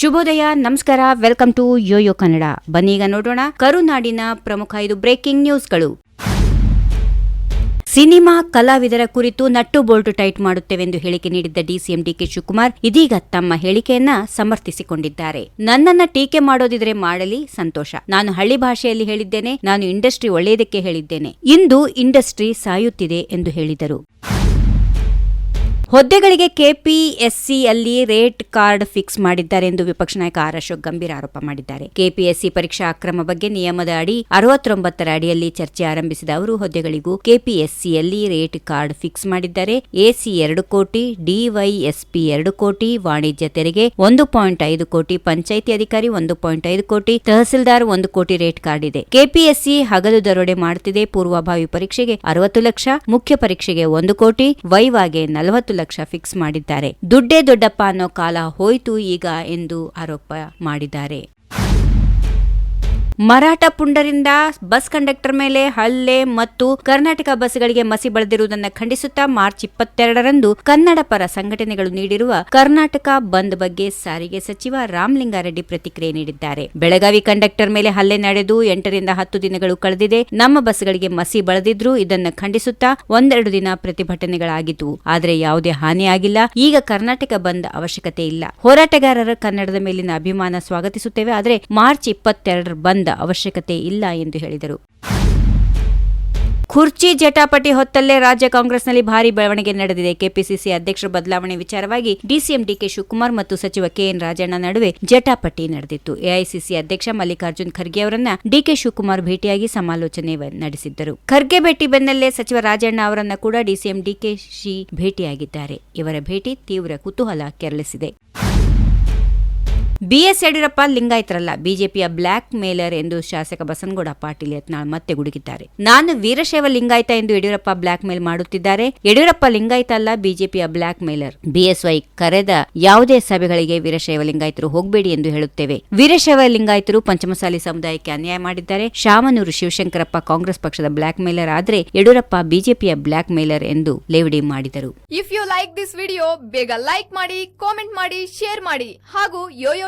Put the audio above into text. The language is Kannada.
ಶುಭೋದಯ, ನಮಸ್ಕಾರ, ವೆಲ್ಕಮ್ ಟು ಯೋಯೋ ಕನ್ನಡ. ಬನ್ನೀಗ ನೋಡೋಣ ಕರುನಾಡಿನ ಪ್ರಮುಖ ಐದು ಬ್ರೇಕಿಂಗ್ ನ್ಯೂಸ್ಗಳು. ಸಿನಿಮಾ ಕಲಾವಿದರ ಕುರಿತು ನಟ್ಟು ಬೋಲ್ಟು ಟೈಟ್ ಮಾಡುತ್ತೇವೆಂದು ಹೇಳಿಕೆ ನೀಡಿದ್ದ ಡಿಸಿಎಂ ಡಿಕೆ ಶಿವಕುಮಾರ್ ಇದೀಗ ತಮ್ಮ ಹೇಳಿಕೆಯನ್ನ ಸಮರ್ಥಿಸಿಕೊಂಡಿದ್ದಾರೆ. ನನ್ನನ್ನ ಟೀಕೆ ಮಾಡೋದಿದ್ರೆ ಮಾಡಲಿ, ಸಂತೋಷ. ನಾನು ಹಳ್ಳಿ ಭಾಷೆಯಲ್ಲಿ ಹೇಳಿದ್ದೇನೆ, ನಾನು ಇಂಡಸ್ಟ್ರಿ ಒಳ್ಳೆಯದಕ್ಕೆ ಹೇಳಿದ್ದೇನೆ. ಇಂದು ಇಂಡಸ್ಟ್ರಿ ಸಾಯುತ್ತಿದೆ ಎಂದು ಹೇಳಿದರು. ಹುದ್ದೆಗಳಿಗೆ ಕೆಪಿಎಸ್ಸಿಯಲ್ಲಿ ರೇಟ್ ಕಾರ್ಡ್ ಫಿಕ್ಸ್ ಮಾಡಿದ್ದಾರೆ ಎಂದು ವಿಪಕ್ಷ ನಾಯಕ ಆರ್ ಅಶೋಕ್ ಗಂಭೀರ ಆರೋಪ ಮಾಡಿದ್ದಾರೆ. ಕೆಪಿಎಸ್ಸಿ ಪರೀಕ್ಷಾ ಅಕ್ರಮ ಬಗ್ಗೆ ನಿಯಮದ ಅಡಿ ಅರವತ್ತೊಂಬತ್ತರ ಅಡಿಯಲ್ಲಿ ಚರ್ಚೆ ಆರಂಭಿಸಿದ ಅವರು, ಹುದ್ದೆಗಳಿಗೂ ಕೆಪಿಎಸ್ಸಿಯಲ್ಲಿ ರೇಟ್ ಕಾರ್ಡ್ ಫಿಕ್ಸ್ ಮಾಡಿದ್ದಾರೆ. ಎಸಿ ಎರಡು ಕೋಟಿ, ಡಿವೈಎಸ್ಪಿ ಎರಡು ಕೋಟಿ, ವಾಣಿಜ್ಯ ತೆರಿಗೆ ಒಂದು ಪಾಯಿಂಟ್ ಐದು ಕೋಟಿ, ಪಂಚಾಯಿತಿ ಅಧಿಕಾರಿ ಒಂದು ಪಾಯಿಂಟ್ ಐದು ಕೋಟಿ, ತಹಸೀಲ್ದಾರ್ ಒಂದು ಕೋಟಿ ರೇಟ್ ಕಾರ್ಡ್ ಇದೆ. ಕೆಪಿಎಸ್ಸಿ ಹಗಲು ದರೋಡೆ ಮಾಡುತ್ತಿದೆ. ಪೂರ್ವಭಾವಿ ಪರೀಕ್ಷೆಗೆ ಅರವತ್ತು ಲಕ್ಷ, ಮುಖ್ಯ ಪರೀಕ್ಷೆಗೆ ಒಂದು ಕೋಟಿ, ವೈವಾಗೆ ನಲವತ್ತು ಲಕ್ಷ ಫಿಕ್ಸ್ ಮಾಡಿದ್ದಾರೆ. ದುಡ್ಡೇ ದೊಡ್ಡಪ್ಪ ಅನ್ನೋ ಕಾಲ ಹೋಯ್ತು ಈಗ ಎಂದು ಆರೋಪ ಮಾಡಿದ್ದಾರೆ. ಮರಾಠ ಪುಂಡರಿಂದ ಬಸ್ ಕಂಡಕ್ಟರ್ ಮೇಲೆ ಹಲ್ಲೆ ಮತ್ತು ಕರ್ನಾಟಕ ಬಸ್ಗಳಿಗೆ ಮಸಿ ಬಳದಿರುವುದನ್ನು ಖಂಡಿಸುತ್ತಾ ಮಾರ್ಚ್ ಇಪ್ಪತ್ತೆರಡರಂದು ಕನ್ನಡ ಪರ ಸಂಘಟನೆಗಳು ನೀಡಿರುವ ಕರ್ನಾಟಕ ಬಂದ್ ಬಗ್ಗೆ ಸಾರಿಗೆ ಸಚಿವ ರಾಮಲಿಂಗಾರೆಡ್ಡಿ ಪ್ರತಿಕ್ರಿಯೆ ನೀಡಿದ್ದಾರೆ. ಬೆಳಗಾವಿ ಕಂಡಕ್ಟರ್ ಮೇಲೆ ಹಲ್ಲೆ ನಡೆದು ಎಂಟರಿಂದ ಹತ್ತು ದಿನಗಳು ಕಳೆದಿದೆ. ನಮ್ಮ ಬಸ್ಗಳಿಗೆ ಮಸಿ ಬಳದಿದ್ರು ಇದನ್ನು ಖಂಡಿಸುತ್ತಾ ಒಂದೆರಡು ದಿನ ಪ್ರತಿಭಟನೆಗಳಾಗಿದ್ವು. ಆದರೆ ಯಾವುದೇ ಹಾನಿಯಾಗಿಲ್ಲ ಈಗ ಕರ್ನಾಟಕ ಬಂದ್ ಅವಶ್ಯಕತೆ ಇಲ್ಲ. ಹೋರಾಟಗಾರರ ಕನ್ನಡದ ಮೇಲಿನ ಅಭಿಮಾನ ಸ್ವಾಗತಿಸುತ್ತೇವೆ. ಆದರೆ ಮಾರ್ಚ್ ಇಪ್ಪತ್ತೆರಡರ ಬಂದ್ ಅವಶ್ಯಕತೆ ಇಲ್ಲ ಎಂದು ಹೇಳಿದರು. ಖುರ್ಚಿ ಜಟಾಪಟಿ ಹೊತ್ತಲ್ಲೇ ರಾಜ್ಯ ಕಾಂಗ್ರೆಸ್ನಲ್ಲಿ ಭಾರಿ ಬೆಳವಣಿಗೆ ನಡೆದಿದೆ. ಕೆಪಿಸಿಸಿ ಅಧ್ಯಕ್ಷರ ಬದಲಾವಣೆ ವಿಚಾರವಾಗಿ ಡಿಸಿಎಂ ಡಿಕೆ ಶಿವಕುಮಾರ್ ಮತ್ತು ಸಚಿವ ಕೆಎನ್ ರಾಜಣ್ಣ ನಡುವೆ ಜಟಾಪಟಿ ನಡೆದಿತ್ತು. ಎಐಸಿಸಿ ಅಧ್ಯಕ್ಷ ಮಲ್ಲಿಕಾರ್ಜುನ್ ಖರ್ಗೆ ಅವರನ್ನ ಡಿಕೆ ಶಿವಕುಮಾರ್ ಭೇಟಿಯಾಗಿ ಸಮಾಲೋಚನೆ ನಡೆಸಿದ್ದರು. ಖರ್ಗೆ ಭೇಟಿ ಬೆನ್ನಲ್ಲೇ ಸಚಿವ ರಾಜಣ್ಣ ಅವರನ್ನ ಕೂಡ ಡಿಸಿಎಂ ಡಿಕೆಶಿ ಭೇಟಿಯಾಗಿದ್ದಾರೆ. ಇವರ ಭೇಟಿ ತೀವ್ರ ಕುತೂಹಲ ಕೆರಳಿಸಿದೆ. ಬಿಎಸ್ ಯಡಿಯೂರಪ್ಪ ಲಿಂಗಾಯತರಲ್ಲ. ಬಿಜೆಪಿಯ ಬ್ಲಾಕ್ ಮೇಲರ್ ಎಂದು ಶಾಸಕ ಬಸನಗೌಡ ಪಾಟೀಲ್ ಯತ್ನಾಳ್ ಮತ್ತೆ ಗುಡುಗಿದ್ದಾರೆ. ನಾನು ವೀರಶೈವ ಲಿಂಗಾಯತ ಎಂದು ಯಡಿಯೂರಪ್ಪ ಬ್ಲಾಕ್ ಮೇಲ್ ಮಾಡುತ್ತಿದ್ದಾರೆ. ಯಡಿಯೂರಪ್ಪ ಲಿಂಗಾಯತ ಅಲ್ಲ ಬಿಜೆಪಿಯ ಬ್ಲಾಕ್ ಮೇಲರ್ ಬಿಎಸ್ವೈ ಕರೆದ ಯಾವುದೇ ಸಭೆಗಳಿಗೆ ವೀರಶೈವ ಲಿಂಗಾಯತರು ಹೋಗಬೇಡಿ ಎಂದು ಹೇಳುತ್ತೇವೆ. ವೀರಶೈವ ಲಿಂಗಾಯತರು ಪಂಚಮಸಾಲಿ ಸಮುದಾಯಕ್ಕೆ ಅನ್ಯಾಯ ಮಾಡಿದ್ದಾರೆ. ಶಾಮನೂರು ಶಿವಶಂಕರಪ್ಪ ಕಾಂಗ್ರೆಸ್ ಪಕ್ಷದ ಬ್ಲಾಕ್ ಮೇಲರ್ ಆದ್ರೆ ಯಡಿಯೂರಪ್ಪ ಬಿಜೆಪಿಯ ಬ್ಲಾಕ್ ಮೇಲರ್ ಎಂದು ಲೇವಡಿ ಮಾಡಿದರು. If you like this video ಬೇಗ ಲೈಕ್ ಮಾಡಿ ಕಾಮೆಂಟ್ ಮಾಡಿ ಶೇರ್ ಮಾಡಿ ಹಾಗೂ ಯೋಯೋ